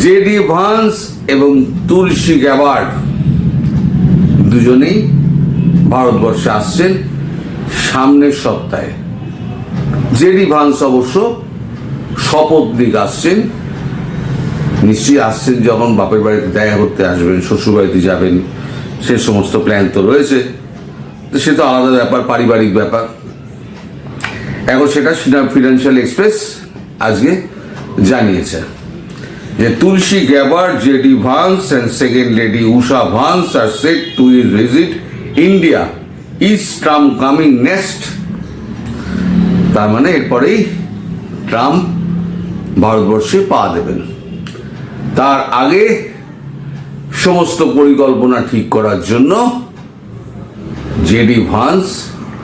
JD Vance এবং তুলসী Gabbard দুজনেই ভারতবর্ষে আসছেন সামনের সপ্তাহে। জেডি ভান্স অবশ্য শপথ দিক আসছেন। নিশ্চয়ই আসছেন যখন বাপের বাড়িতে দেখা করতে আসবেন শ্বশুর বাড়িতে যাবেন, সে সমস্ত প্ল্যান তো রয়েছে। সে তো আলাদা ব্যাপার, পারিবারিক ব্যাপার। এখন সেটা ফিনান্সিয়াল এক্সপ্রেস আজকে জানিয়েছে। যে Tulsi Gabbard J D Vance and second lady Usha Vance are set to is visit India is Trump coming next তার মানে এরপরেই ট্রাম্প ভারতবর্ষে পা দেবেন। তার আগে সমস্ত পরিকল্পনা ঠিক করার জন্য জেডি ভান্স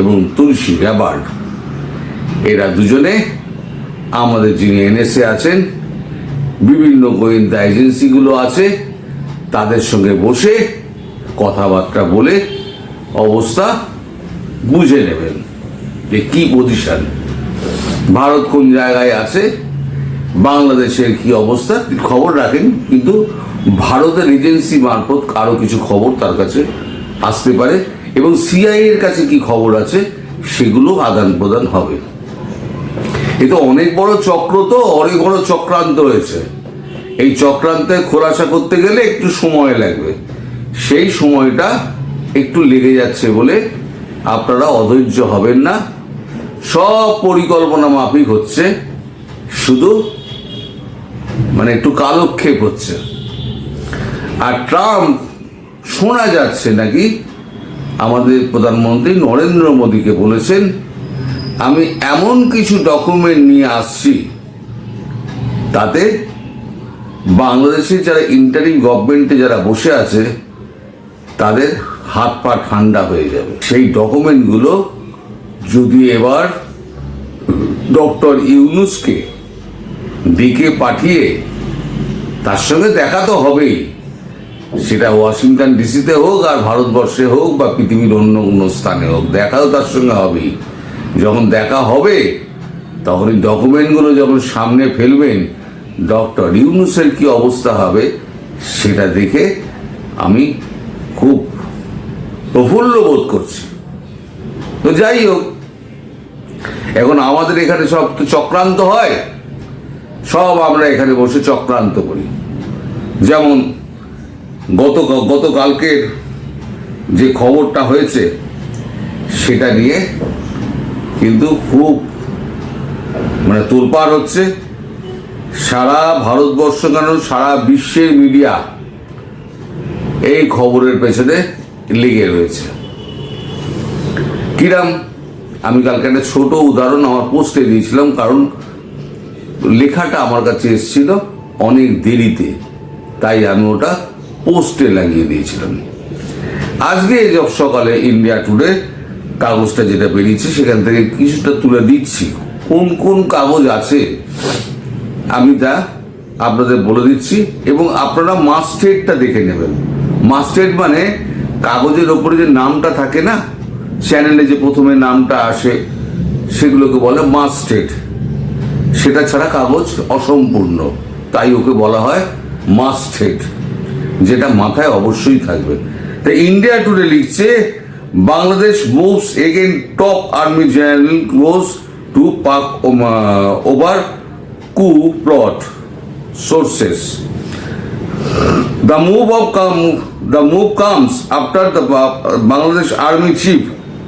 এবং তুলসী গ্যাবার্ড, এরা দুজনে আমাদের যিনি এনএসএ আছেন বিভিন্ন গোয়েন্দা এজেন্সিগুলো আছে, তাদের সঙ্গে বসে কথাবার্তা বলে অবস্থা বুঝে নেবেন যে কি পজিশন ভারত কোন জায়গায় আছে, বাংলাদেশের কি অবস্থা খবর রাখেন, কিন্তু ভারতের এজেন্সি মারফত আরও কিছু খবর তার কাছে আসতে পারে, এবং সিআই এর কাছে কি খবর আছে, সেগুলো আদান প্রদান হবে। এ তো অনেক বড় চক্র তো, অনেক বড় চক্রান্ত হয়েছে এই চক্রান্তের খোলাসা করতে গেলে একটু সময় লাগবে। সেই সময়টা একটু লেগে যাচ্ছে বলে আপনারা অধৈর্য হবেন না। সব পরিকল্পনা মাফিক হচ্ছে। শুধু মানে একটু কালক্ষেপ হচ্ছে। আর ট্রাম্প শোনা যাচ্ছে নাকি? আমাদের প্রধানমন্ত্রী নরেন্দ্র মোদীকে বলেছেন আমি এমন কিছু ডকুমেন্ট নিয়ে আসছি, তাতে বাংলাদেশে যারা ইন্টারিম গভর্নমেন্টে যারা বসে আছে, তাদের হাত পা ঠান্ডা হয়ে যাবে। সেই ডকুমেন্টগুলো যদি এবার ডক্টর ইউনুসকে ডেকে পাঠিয়ে, তার সঙ্গে দেখা তো হবেই, সেটা ওয়াশিংটন ডিসিতে হোক আর ভারতবর্ষে হোক বা পৃথিবীর অন্য কোনো স্থানে হোক, দেখাও তার সঙ্গে হবেই। যখন দেখা হবে তখন এই ডকুমেন্টগুলো যখন সামনে ফেলবেন, ডক্টর ইউনুসের কি অবস্থা হবে সেটা দেখে আমি খুব প্রফুল্ল বোধ করছি। তো যাই হোক, এখন আমাদের এখানে সব তো চক্রান্ত হয়, সব আমরা এখানে বসে চক্রান্ত করি। যেমন গত গতকালকের যে খবরটা হয়েছে, সেটা নিয়ে কিন্তু খুব মানে তোলপাড় হচ্ছে। সারা ভারতবর্ষ কেন সারা বিশ্বের মিডিয়া এই খবরের পেছনে লেগে রয়েছে। কিরাম, আমি কালকে একটা ছোট উদাহরণ আমার পোস্টে দিয়েছিলাম, কারণ লেখাটা আমার কাছে এসেছিল অনেক দেরিতে, তাই আমি ওটা পোস্টে লাগিয়ে দিয়েছিলাম। আজকে সকালে ইন্ডিয়া টুডে কাগজটা যেটা বেরিয়েছে, সেখান থেকে কিছুটা তুলে দিচ্ছি। কোন কোন কাগজ আছে? আমি তা আপনাদের বলে দিচ্ছি, এবং আপনারা মাস্টেডটা দেখে নেবেন। মাস্টেড মানে কাগজের ওপরে যে নামটা থাকে না, চ্যানেলে যে প্রথমে নামটা আসে, সেগুলোকে বলে মাস্টেড সেটা ছাড়া কাগজ অসম্পূর্ণ। তাই ওকে বলা হয় মাস্টেড যেটা মাথায় অবশ্যই থাকবে। তা ইন্ডিয়া টুডে লিখছে Bangladesh moves again top army general goes to Pak over coup plot sources the move of come the move comes after the Bangladesh army chief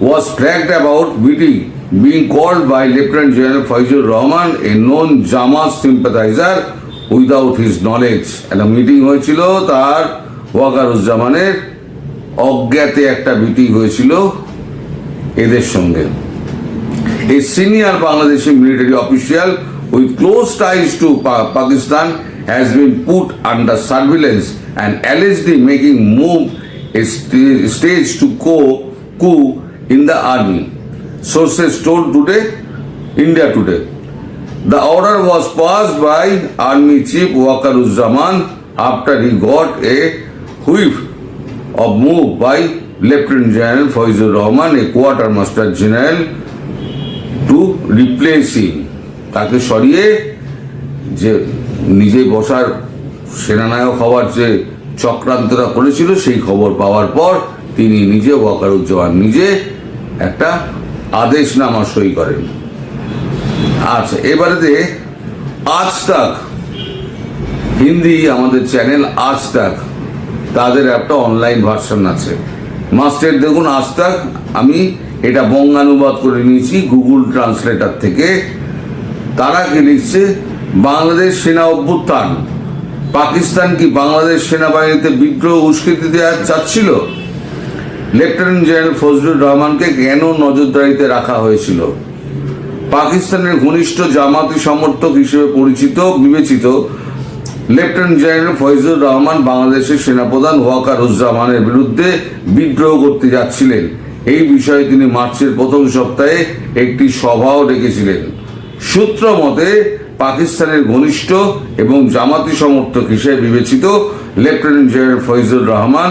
was flagged about meeting being called by lieutenant general Faizur Rahman a non Jamaat sympathiser without his knowledge একটা meeting হয়েছিল তার ওয়াকারুজ্জামানের অজ্ঞাতে একটা meeting হয়েছিল এদের সঙ্গে military official with close ties to Pa- Pakistan has been put under surveillance and allegedly making move a st- stage to co- coup in the army. Sources told today, India Today. The order was passed by Army Chief Wakaruzaman after he got a whiff of move by Lieutenant General Faizur Rahman, a Quartermaster General, to replace him তাকে সরিয়ে যে নিজে বসার সেনানায়ক হওয়ার যে চক্রান্তরা করেছিল সেই খবর পাওয়ার পর তিনি নিজে ওয়াকারুজ্জামান নিজে একটা আদেশনামা সই করেন। আচ্ছা এবারে আজ তাক হিন্দি আমাদের চ্যানেল আজ তাক। তাদের একটা অনলাইন ভার্সন আছে। মাস্টার দেখুন, আজ তাক আমি এটা বঙ্গানুবাদ করে নিয়েছি গুগল ট্রান্সলেটার থেকে। তারা কি লিখছে? বাংলাদেশ সেনা অভ্যুত্থান। পাকিস্তান কি বাংলাদেশ সেনাবাহিনীতে বিদ্রোহ উস্কে দিতে চাচ্ছিল? লেফটেন্যান্ট জেনারেল ফজলুর রহমানকে কেন নজরদারিতে রাখা হয়েছিল? পাকিস্তানের ঘনিষ্ঠ জামাতি সমর্থক হিসেবে পরিচিত, বিবেচিত লেফটেন্যান্ট জেনারেল ফয়জুর রহমান বাংলাদেশের সেনাপ্রধান ওয়াকারুজ্জামানের বিরুদ্ধে বিদ্রোহ করতে যাচ্ছিলেন। এই বিষয়ে তিনি মার্চের প্রথম সপ্তাহে একটি সভাও ডেকেছিলেন। সূত্র মতে, পাকিস্তানের ঘনিষ্ঠ এবং জামাতি সমর্থক হিসেবে বিবেচিত লেফটেন্যান্ট জেনারেল ফয়জুর রহমান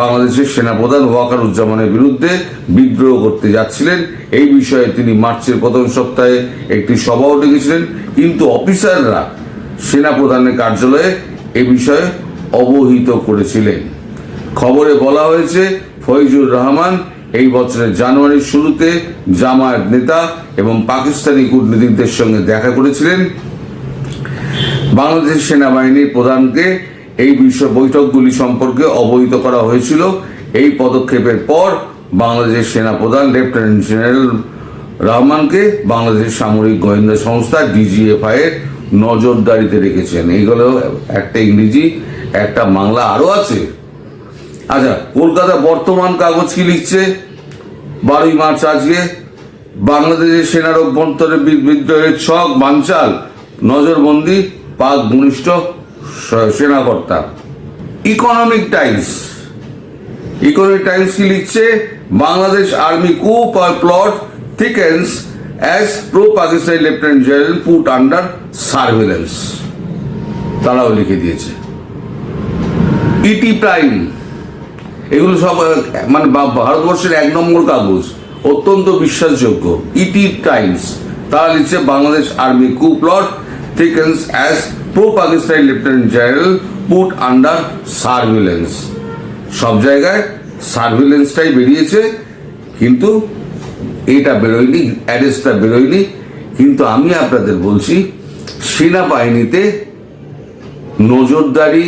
বাংলাদেশের সেনাপ্রধান ওয়াকারুজ্জামানের বিরুদ্ধে বিদ্রোহ করতে যাচ্ছিলেন। এই বিষয়ে তিনি মার্চের প্রথম সপ্তাহে একটি সভাও ডেকেছিলেন। কিন্তু অফিসাররা সেনাপ্রধানের কার্যালয়ে এ বিষয়ে অবহিত করেছিলেন। খবরে বলা হয়েছে, ফয়জুর রহমান এই বছরের জানুয়ারির শুরুতে জামায়াত নেতা এবং পাকিস্তানি কূটনীতিকদের সঙ্গে দেখা করেছিলেন। বাংলাদেশ সেনাবাহিনীর প্রধানকে এই বিষয় বৈঠকগুলি সম্পর্কে অবহিত করা হয়েছিল। এই পদক্ষেপের পর বাংলাদেশ সেনাপ্রধান লেফটেন্যান্ট জেনারেল রহমানকে বাংলাদেশ সামরিক গোয়েন্দা সংস্থা ডিজিএফআই এর নজরদারিতে রেখেছেন। এইগুলো একটা ইংরেজি, একটা বাংলা আরও আছে। আচ্ছা কলকাতা বর্তমান কাগজ কি লিখছে? বারোই মার্চ আজকে। বাংলাদেশের সেনার অভ্যন্তরে বিদ্রোহের ছক, বানচাল, নজরবন্দি, পাক ঘনিষ্ঠ সেনাকর্তা। ইকোনমিক টাইমস ইকোনমিক টাইমস কি লিখছে? Bangladesh army coup plot thickens as pro Pakistani lieutenant general put under surveillance তারাও লিখে দিয়েছে ইটি প্রাইম এগুলো সব মানে ভারতবর্ষের এক নম্বর কাগজ অত্যন্ত বিশ্বাসযোগ্য ইটি টাইমস তারা লিখছে Bangladesh army coup plot thickens as pro Pakistani lieutenant general put under surveillance সব জায়গায় সার্ভিলেন্সটাই বেরিয়েছে কিন্তু এটা বেরোয়নি, অ্যারেস্টটা বেরোয়নি। কিন্তু আমি আপনাদের বলছি, সেনাবাহিনীতে নজরদারি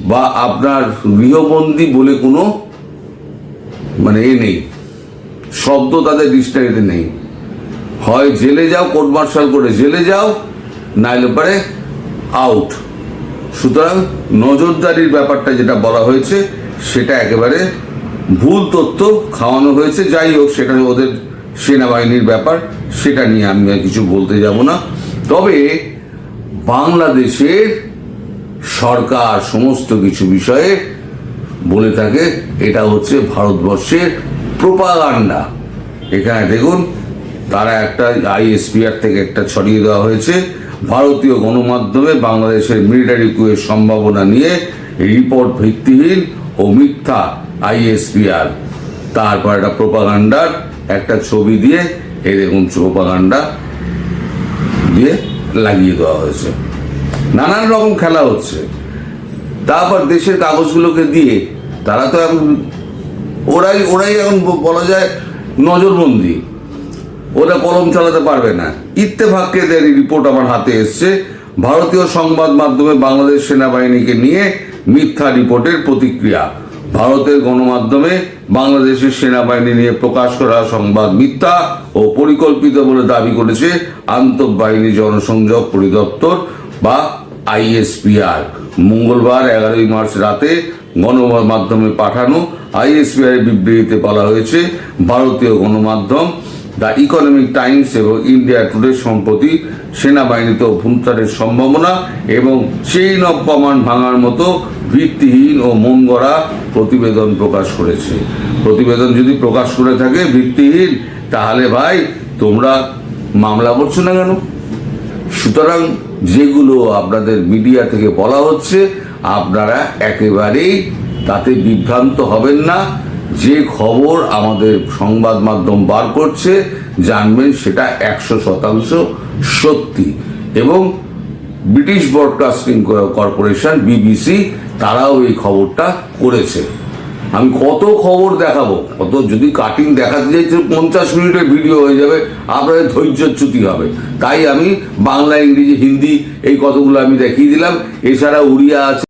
বা আপনার গৃহবন্দী বলে কোনো মানে এ নেই। শব্দ তাদের ডিকশনারিতে নেই। হয় জেলে যাও, কোর্ট মার্শাল করে জেলে যাও, নাইলে পরে আউট। সুতরাং নজরদারির ব্যাপারটা যেটা বলা হয়েছে, সেটা একেবারে ভুল তথ্য খাওয়ানো হয়েছে, যাই হোক, সেটা ওদের সেনাবাহিনীর ব্যাপার, সেটা নিয়ে আমি কিছু বলতে যাব না। তবে বাংলাদেশের সরকার সমস্ত কিছু বিষয়ে বলে থাকে, এটা হচ্ছে ভারতবর্ষের প্রোপাগান্ডা। এখানে দেখুন, তারা একটা আইএসপিআর থেকে একটা ছড়িয়ে দেওয়া হয়েছে। ভারতীয় গণমাধ্যমে বাংলাদেশের মিলিটারি কুয়ের সম্ভাবনা নিয়ে রিপোর্ট ভিত্তিহীন ও মিথ্যা। আইএসপিআর তারপর একটা প্রোপাগান্ডার, একটা ছবি দিয়ে এই দেখুন প্রোপাগান্ডা দিয়ে লাগিয়ে দেওয়া হয়েছে। নানান রকম খেলা হচ্ছে। তারপর দেশের কাগজগুলোকে দিয়ে তারা তো এখন ওরাই ওরাই এখন বলা যায় নজরবন্দি। ওরা কলম চালাতে পারবে না। ইত্তেফাককে এদের রিপোর্ট আমার হাতে এসছে। ভারতীয় সংবাদ মাধ্যমে বাংলাদেশ সেনাবাহিনীকে নিয়ে মিথ্যা রিপোর্টের প্রতিক্রিয়া। ভারতের গণমাধ্যমে বাংলাদেশের সেনাবাহিনী নিয়ে প্রকাশ করা সংবাদ মিথ্যা ও পরিকল্পিত বলে দাবি করেছে আন্তঃবাহিনী জনসংযোগ পরিদপ্তর বা আইএসপিআর। মঙ্গলবার এগারোই মার্চ রাতে গণমাধ্যমে পাঠানো আইএসপিআর বিবৃতিতে বলা হয়েছে, ভারতীয় গণমাধ্যম দ্য ইকোনমিক টাইমস এবং ইন্ডিয়া টুডে সম্প্রতি সেনাবাহিনীতে অভ্যন্তরের সম্ভাবনা এবং চেইন অফ কমান্ড ভাঙার মতো ভিত্তিহীন ও মন প্রতিবেদন প্রকাশ করেছে। প্রতিবেদন যদি প্রকাশ করে থাকে ভিত্তিহীন, তাহলে ভাই তোমরা মামলা করছ না কেন? সুতরাং যেগুলো আপনাদের মিডিয়া থেকে বলা হচ্ছে, আপনারা একেবারেই তাতে বিভ্রান্ত হবেন না। যে খবর আমাদের সংবাদ মাধ্যম বার করছে, জানবেন সেটা একশো শতাংশ সত্যি। এবং ব্রিটিশ ব্রডকাস্টিং কর্পোরেশন, বিবিসি তারাও এই খবরটা করেছে। আমি কত খবর দেখাবো? কত যদি কাটিং দেখাতে চাইছে, পঞ্চাশ মিনিটের ভিডিও হয়ে যাবে, আপনাদের ধৈর্যচ্যুতি হবে। তাই আমি বাংলা, ইংরেজি, হিন্দি এই কতগুলো আমি দেখিয়ে দিলাম। এছাড়া উড়িয়া আছে